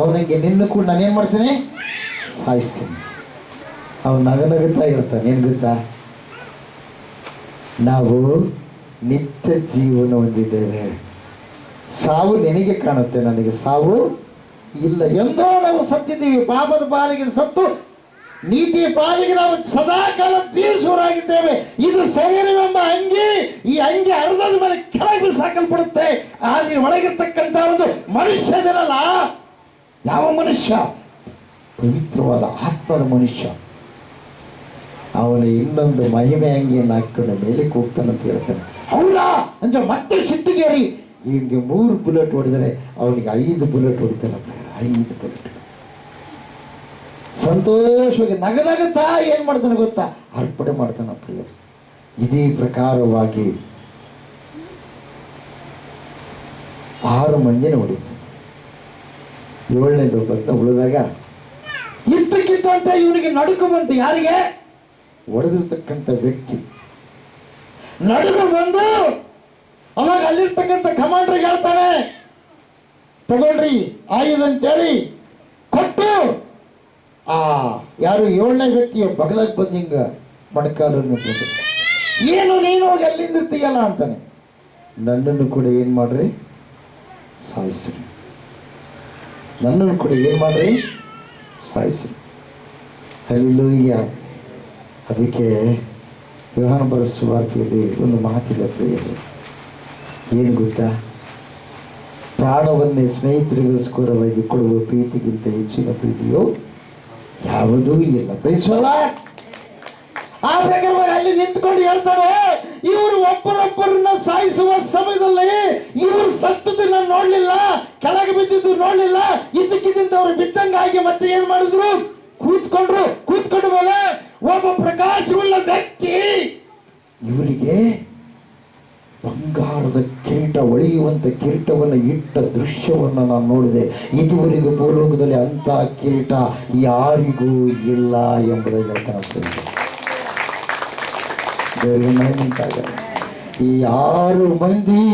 ಅವನಿಗೆ ನಿನ್ನ ಕೂಡ ನಾನೇನು ಮಾಡ್ತೇನೆ? ಸಾಯಿಸ್ತೀನಿ. ಅವನು ನಗನಗುತ್ತಾ ಹೇಳ್ತಾನೆ, ಏನು ಗೊತ್ತಾ? ನಾವು ನಿತ್ಯ ಜೀವನ ಹೊಂದಿದ್ದೇವೆ. ಸಾವು ನಿನಗೆ ಕಾಣುತ್ತೆ, ನನಗೆ ಸಾವು ಇಲ್ಲ. ಎಂದೋ ನಾವು ಸತ್ತಿದ್ದೀವಿ, ಪಾಪದ ಬಾಲಿಗೆ ಸತ್ತು ನೀತಿಯ ಪಾಲಿಗೆ ನಾವು ಸದಾಕಾಲ ತೀರಿಸುವರಾಗಿದ್ದೇವೆ ಇದು ಶರೀರವೆಂಬ ಅಂಗಿ ಈ ಅಂಗಿ ಅರ್ಧದ ಮೇಲೆ ಕೆಳಗೆ ಸಾಕಲ್ಪಡುತ್ತೆ ಆದ್ರೆ ಒಳಗಿರ್ತಕ್ಕಂಥ ಒಂದು ಮನುಷ್ಯದಿರಲ್ಲ ಯಾವ ಮನುಷ್ಯ? ಪವಿತ್ರವಾದ ಆತ್ಮದ ಮನುಷ್ಯ. ಅವನ ಇನ್ನೊಂದು ಮಹಿಮೆ ಅಂಗಿಯನ್ನು ಹಾಕೊಂಡು ಮೇಲೆ ಅಂತ ಹೇಳ್ತಾನೆ. ಹೌದಾ? ಅಂದ್ರೆ ಮತ್ತೆ ಸಿಟ್ಟಿಗೇರಿ. ಇವನಿಗೆ ಮೂರು ಬುಲೆಟ್ ಹೊಡೆದರೆ ಅವನಿಗೆ ಐದು ಬುಲೆಟ್ ಹೊಡಿತಾನೆ. ಐದು ಬುಲೆಟ್. ಸಂತೋಷವಾಗಿ ನಗನಗುತ್ತಾ ಏನು ಮಾಡ್ತಾನೆ ಗೊತ್ತಾ? ಅರ್ಪಣೆ ಮಾಡ್ತಾನೆ ಪ್ರಿಯ ಇದೇ ಪ್ರಕಾರವಾಗಿ ಆರು ಮಂದಿನ ನೋಡಿ. ಏಳನೇದು ಭಕ್ತ ಉಳಿದಾಗ ಇದ್ದಕ್ಕಿದ್ದಂತೆ ಇವನಿಗೆ ನಡುಕು ಬಂತು. ಯಾರಿಗೆ? ಹೊಡೆದಿರ್ತಕ್ಕಂಥ ವ್ಯಕ್ತಿ. ನಡುಕು ಬಂದು ಅವಾಗ ಅಲ್ಲಿರ್ತಕ್ಕಂಥ ಕಮಾಂಡ್ರಿಗೆ ಹೇಳ್ತಾನೆ, ತಗೊಳ್ರಿ ಆಯುಧ ಅಂತೇಳಿ, ಕೊಟ್ಟು ಆ, ಯಾರು ಏಳನೇ ವ್ಯಕ್ತಿಯ ಬಗಲಕ್ಕೆ ಬಂದು ಹಿಂಗ ಮೊಣಕಾಲನ್ನು ಏನು ನೀನು ಎಲ್ಲಿಂದ ಅಲ್ಲಿಂದ ಅಂತಾನೆ. ನನ್ನನ್ನು ಕೂಡ ಏನು ಮಾಡ್ರಿ? ಸಾಯಿಸ್ರಿ. ನನ್ನನ್ನು ಕೂಡ ಏನು ಮಾಡ್ರಿ? ಸಾಯಿಸಿ ಅಲ್ಲಿಯ ಅದಕ್ಕೆ ವ್ಯವಹಾರ ಬರೆಸುವಾರ್ತೆಯಲ್ಲಿ ಒಂದು ಮಾತಿಲ್ಲ ಪ್ರಿಯರು. ಏನು ಗೊತ್ತಾ? ಪ್ರಾಣವನ್ನೇ ಸ್ನೇಹಿತರಿಗೋಸ್ಕರವಾಗಿ ಕೊಡುವ ಪ್ರೀತಿಗಿಂತ ಹೆಚ್ಚಿನ ಪ್ರೀತಿಯು ಯಾವುದೂ ಇಲ್ಲ. ಪ್ರಕಾರವಾಗಿ ಅಲ್ಲಿ ನಿಂತ್ಕೊಂಡು ಹೇಳ್ತಾರೆ, ಇವರು ಒಬ್ಬರೊಬ್ಬರನ್ನ ಸಾಯಿಸುವ ಸಮಯದಲ್ಲಿ ಇವರು ಸತ್ತದನ್ನ ನೋಡ್ಲಿಲ್ಲ, ಕೆಳಗೆ ಬಿದ್ದಿದ್ದು ನೋಡ್ಲಿಲ್ಲ ಇದಕ್ಕಿದ್ದಂತ ಅವ್ರು ಬಿದ್ದಂಗಾಗಿ ಮತ್ತೆ ಏನ್ ಮಾಡಿದ್ರು? ಕೂತ್ಕೊಂಡ್ರು. ಕೂತ್ಕೊಂಡ ಮೇಲೆ ಒಬ್ಬ ಪ್ರಕಾಶವುಳ್ಳ ವ್ಯಕ್ತಿ, ಇವರಿಗೆ ಒಳೆಯುವಂತ ಕಿರೀಟವನ್ನು ಇಟ್ಟ ದೃಶ್ಯವನ್ನು ನಾನು ನೋಡಿದೆ ಇದುವರೆಗೂ ಭೂಲೋಕದಲ್ಲಿ ಅಂತ ಕಿರೀಟ ಯಾರಿಗೂ ಇಲ್ಲ ಎಂಬುದಾಗಿ ಮಹಿಮೆಂಟಾಗಲಿ. ಈ ಆರು ಮಂದಿ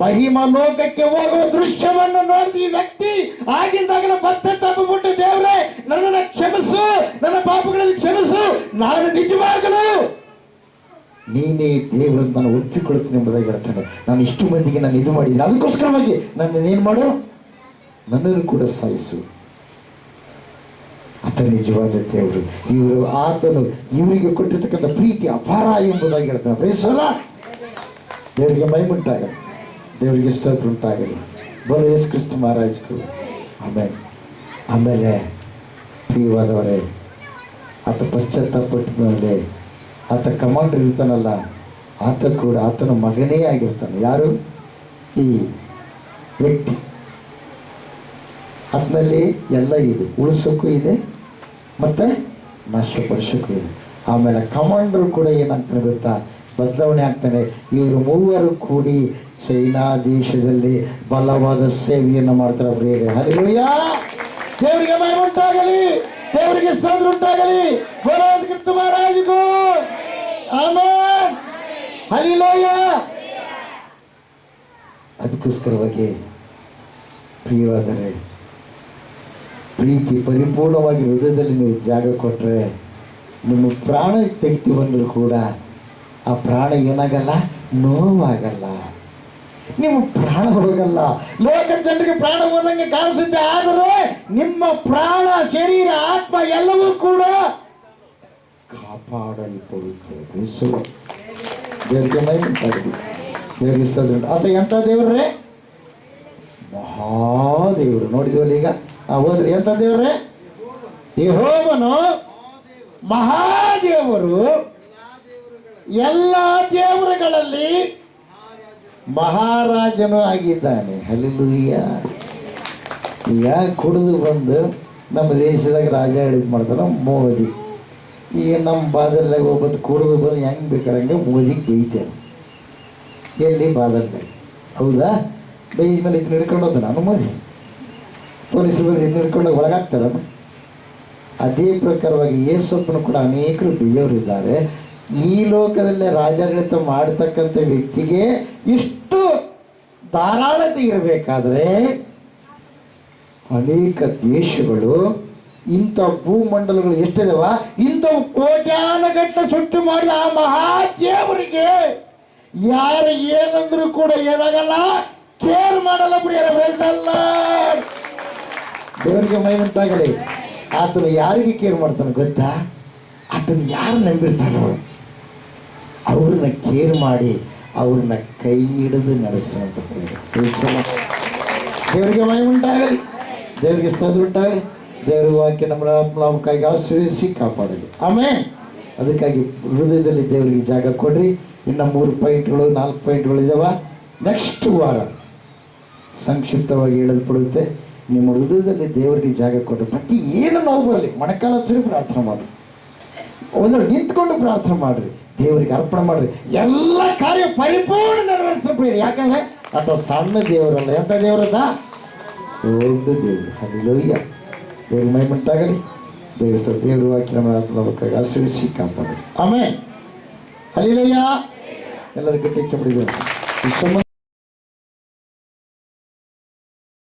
ಮಹಿಮ ಲೋಕಕ್ಕೆ ಹೋಗುವ ದೃಶ್ಯವನ್ನು ನೋಡಿದ ಈ ವ್ಯಕ್ತಿ ಆಗಿಂದಾಗಲೇ ಮತ್ತೆ ತಪ್ಪಿಬಿಟ್ಟು ದೇವ್ರೆ, ನನ್ನನ್ನು ಕ್ಷಮಿಸು, ನನ್ನ ಪಾಪಗಳಲ್ಲಿ ಕ್ಷಮಿಸು, ನಾನು ನಿಜವಾಗಲು ನೀನೇ ದೇವರನ್ನು ನಾನು ಒಪ್ಪಿಕೊಳ್ತೀನಿ ಎಂಬುದಾಗಿ ಹೇಳ್ತಾನೆ. ನಾನು ಇಷ್ಟು ಮಂದಿಗೆ ನಾನು ಇದು ಮಾಡಿದ್ದೀನಿ. ಅದಕ್ಕೋಸ್ಕರವಾಗಿ ಏನು ಮಾಡು. ನನ್ನನ್ನು ಕೂಡ ಸಾಯಿಸು. ಆತ ನಿಜವಾದ ದೇವರು ಇವರು ಆತನು ಇವರಿಗೆ ಕೊಟ್ಟಿರ್ತಕ್ಕಂಥ ಪ್ರೀತಿ ಅಪಾರ ಎಂಬುದಾಗಿ ಹೇಳ್ತಾನೆ. ಪ್ರೇಸಲ್ಲ ದೇವರಿಗೆ ಮೈಮುಂಟಾಗಲಿ ದೇವರಿಗೆ ಸ್ತೋತ್ರ ಉಂಟಾಗಲಿ. ಬರೋ ಯೇಸು ಕ್ರಿಸ್ತ ಮಹಾರಾಜರು ಆಮೇಲೆ ಆಮೇಲೆ ಪ್ರಿಯವಾದವರೇ, ಆತ ಪಶ್ಚಾತ್ತಾಪಟ್ಟ ಮೇಲೆ ಆತ ಕಮಾಂಡರ್ ಇರ್ತಾನಲ್ಲ, ಆತ ಕೂಡ ಆತನ ಮಗನೇ ಆಗಿರ್ತಾನೆ. ಯಾರು? ಈ ವ್ಯಕ್ತಿ. ಆತನಲ್ಲಿ ಎಲ್ಲ ಇದೆ. ಉಳಿಸೋಕ್ಕೂ ಇದೆ, ಮತ್ತು ನಾಶಪಡಿಸೋಕ್ಕೂ ಇದೆ. ಆಮೇಲೆ ಕಮಾಂಡರ್ ಕೂಡ ಏನಂತಾನೆ ಗೊತ್ತಾ? ಬದಲಾವಣೆ ಆಗ್ತಾನೆ. ಇವರು ಮೂವರು ಕೂಡಿ ಚೈನಾ ದೇಶದಲ್ಲಿ ಬಲವಾದ ಸೇವೆಯನ್ನು ಮಾಡ್ತಾರೆ. ಬೇರೆ ದೇವರಿಗೆ ಉಂಟಾಗಲಿ. ದೇವರಿಗೆ ಸಂದ್ರ ಉಂಟಾಗಲಿ. ಬರೋದು ಮಹಾರಾಜಗೂ. ಆಮೇನ್! ಹಲಿಲೋಯ ಅದಕ್ಕೋಸ್ಕರವಾಗಿ ಪ್ರಿಯವಾದರೆ, ಪ್ರೀತಿ ಪರಿಪೂರ್ಣವಾಗಿ ಹೃದಯದಲ್ಲಿ ನೀವು ಜಾಗ ಕೊಟ್ಟರೆ ನಿಮ್ಮ ಪ್ರಾಣ ಶಕ್ತಿ ಬಂದರೂ ಕೂಡ ಆ ಪ್ರಾಣ ಏನಾಗಲ್ಲ? ನೋವಾಗಲ್ಲ. ನಿಮ್ಮ ಪ್ರಾಣ ಹೋಗಲ್ಲ. ಲೋಕ ಜನರಿಗೆ ಪ್ರಾಣ ಹೋದಂಗೆ ಕಾಣಿಸುತ್ತೆ, ಆದರೆ ನಿಮ್ಮ ಪ್ರಾಣ, ಶರೀರ, ಆತ್ಮ ಎಲ್ಲವೂ ಕೂಡ ಕಾಪಾಡಲ್ಪಡುತ್ತೆ ಯೇಸು. ದೇವರಿಗೆ ಮೈ ಉಂಟಾಗಲಿ ದೇವರಿಗೆ ಸ್ತೋತ್ರ ಉಂಟು. ಆತ ಎಂಥ ದೇವ್ರೇ ಮಹಾದೇವರು. ನೋಡಿದ್ವಲ್ಲ ಈಗ? ಹೋದ್ರೆ. ಎಂತ ದೇವ್ರೆ ಯಹೋವನು ಮಹಾದೇವರು. ಎಲ್ಲ ದೇವರುಗಳಲ್ಲಿ ಮಹಾರಾಜನು ಆಗಿದ್ದಾನೆ. ಹಲಿಲುಯ್ಯ ಈಗ ಕುಡಿದು ಬಂದು ನಮ್ಮ ದೇಶದಾಗ ರಾಜ ಹೇಳಿದ್ ಮಾಡ್ತಾರ? ಮೋದಿ. ಈಗ ನಮ್ಮ ಬಾದಲ್ದಾಗ ಒಬ್ಬತ್ತು ಕುಡಿದು ಬಂದು ಹೆಂಗೆ ಬೇಕಾದಂಗೆ ಮೂಲಿಗೆ ಬೈತೇನೆ ಎಲ್ಲಿ ಬಾದಲ್ದಾಗ? ಹೌದಾ? ಬೈದ ಮೇಲೆ ಇದನ್ನ ಹಿಡ್ಕೊಂಡು ಹೋದ ನಾನು ಮೋದಿ? ಪೊಲೀಸರು ಬಂದು ಇದನ್ನ ಹಿಡ್ಕೊಂಡು ಒಳಗಾಗ್ತಾರ ಅದೇ ಪ್ರಕಾರವಾಗಿ ಯೇಸಪ್ಪನು ಕೂಡ ಅನೇಕರು ಬಿಯ್ಯವರಿದ್ದಾರೆ ಈ ಲೋಕದಲ್ಲೇ ರಾಜಾಡಳಿತ ಮಾಡತಕ್ಕಂಥ ವ್ಯಕ್ತಿಗೆ ಇಷ್ಟು ಧಾರಾಳತೆ ಇರಬೇಕಾದ್ರೆ ಅನೇಕ ದೇಶಗಳು ಇಂಥ ಭೂಮಂಡಲಗಳು ಎಷ್ಟಿದಾವ? ಇಂಥವು ಕೋಟ್ಯಾನಗಟ್ಟಲೆ ಸುಟ್ಟು ಮಾಡಿದ ಆ ಮಹಾದೇವರಿಗೆ ಯಾರು ಏನಂದ್ರು ಕೂಡ ಏನಾಗಲ್ಲ. ಕೇರ್ ಮಾಡಲ್ಲ ಬಿಡಿಯಲ್ಲ ದೇವರಿಗೆ ಮೈ ಉಂಟಾಗಲಿ. ಆತನು ಯಾರಿಗೆ ಕೇರ್ ಮಾಡ್ತಾನೆ ಗೊತ್ತಾ? ಆತನು ಯಾರು ನಂಬಿರ್ತಾರೋ ಅವ್ರನ್ನ ಕೇರ್ ಮಾಡಿ ಅವ್ರನ್ನ ಕೈ ಹಿಡಿದು ಪ್ರಿಯರೇ. ದೇವರಿಗೆ ಮೈ ಉಂಟಾಗಲಿ. ದೇವರಿಗೆ ಸದ್ ಉಂಟಾಗಲಿ. ದೇವರ ವಾಕ್ಯ ನಮ್ಮ ನಮಗಾಗಿ ಆಶ್ರಯಿಸಿ ಕಾಪಾಡಲಿ. ಆಮೇಲೆ ಅದಕ್ಕಾಗಿ ಹೃದಯದಲ್ಲಿ ದೇವರಿಗೆ ಜಾಗ ಕೊಡ್ರಿ. ಇನ್ನು ಮೂರು ಪಾಯಿಂಟ್ಗಳು ನಾಲ್ಕು ಪಾಯಿಂಟ್ಗಳು ಇದಾವ. ನೆಕ್ಸ್ಟ್ ವಾರ ಸಂಕ್ಷಿಪ್ತವಾಗಿ ಹೇಳಲ್ಪಡುತ್ತೆ ನಿಮ್ಮ ಹೃದಯದಲ್ಲಿ ದೇವರಿಗೆ ಜಾಗ ಕೊಟ್ಟು ಪ್ರತಿ ಏನು ನೋವು ಬರಲಿ ಮೊಣಕಾಲ ಹಚ್ಚರಿ ಪ್ರಾರ್ಥನೆ ಮಾಡಿರಿ ಒಂದು ನಿಂತ್ಕೊಂಡು ಪ್ರಾರ್ಥನೆ ಮಾಡ್ರಿ. ದೇವರಿಗೆ ಅರ್ಪಣೆ ಮಾಡ್ರಿ. ಎಲ್ಲ ಕಾರ್ಯ ಪರಿಪೂರ್ಣ ನೆರವೇರಿಸ್ಬಿಡಿ ಯಾಕಂದ್ರೆ ಅಥವಾ ಸಣ್ಣ ದೇವರಲ್ಲ. ಎಂಥ ದೇವರದ? ದೊಡ್ಡ ದೇವರು. ಅಲ್ಲಿಲೋಯ್ಯ ದೇವ್ರ ಮೈಮಂಟಾಗಲಿ ದೇವರ ಸ ದೇವರ ವಾಕ್ಯ ನಮ್ಮ ಆತ್ಮಲೋಕಕ್ಕೆ ಆಶ್ರಯಿಸಿ ಕಾಪಾಡಿ ಆಮೇಲೆ ಅಲ್ಲಿಲೋಯ್ಯ ಎಲ್ಲರೂ ಗಟ್ಟಿ ಚಪ್ಪಡಿಗಳು